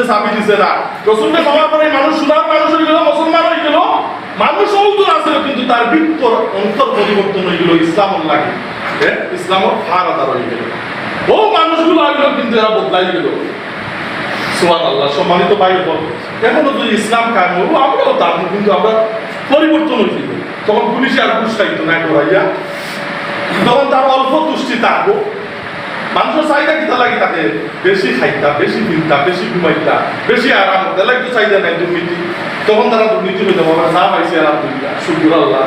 রসুলকে চাবি দিছে না। রসুলকে পাওয়ার পরে মানুষ সুদার মানুষ হয়ে গেল, মুসলমান হয়ে গেল, মানুষ অন্তর আছে কিন্তু তার ভিতর অন্তর পরিবর্তন হয়ে গেল ইসলাম লাগে। ইসলামর ফার আদার হয়ে গেল। ও মানুষগুলো আগেও কিন্তু এরা বদলাই গেল। সোয়ান আল্লাহ সম্মানিত ভাই বোন, এখনও যদি ইসলাম কায়েম হব আমরাও তার কিন্তু আমরা পরিবর্তন হয়েছিল তখন পুলিশে আর ঘুষ না করাইয়া তখন তার অল্প তুষ্টি থাকব মানুষের চাহিদা কিতা লাগে তাকে বেশি খাইতা, বেশি দিনতা বেশি ঘুমাইতা, বেশি আরাম করতে। লাগে তো চাহিদা নাই দুর্নীতি। তখন তারা দুর্নীতি হয়ে যাব চা পাইছে আলহামদুলিল্লাহ শুক্র আল্লাহ।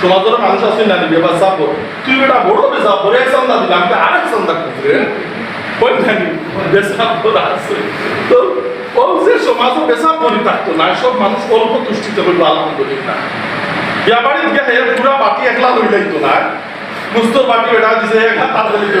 সমাজের মানুষ আছে না নিবে বা চাপ তুই বেটা বড় বেসা বড়, এক চান্দা দিলাম আরেক চান্দা তো, ও যে সমাজও বেসাব করে থাকতো না, সব মানুষ অল্প তুষ্টিতে হইল, আলহামদুলিল্লাহ। বিয়া বাড়িতে গিয়ে হে পুরা বাটি একলা লই না। মুস্তর বাটি বেটা দিছে একলা গলি তো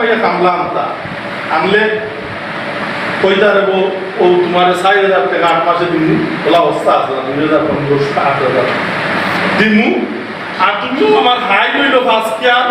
মাইয়া কামলা আনতা আনলে কইতা রেবো, ও, তোমার চার হাজার টাকা আট মাসে দিমু। ওলা অবস্থা আছে না, দুই হাজার পনেরোশো আট হাজার। দিমু। আর তুমিও আমার হাই লইল ফার্স্ট ইয়ার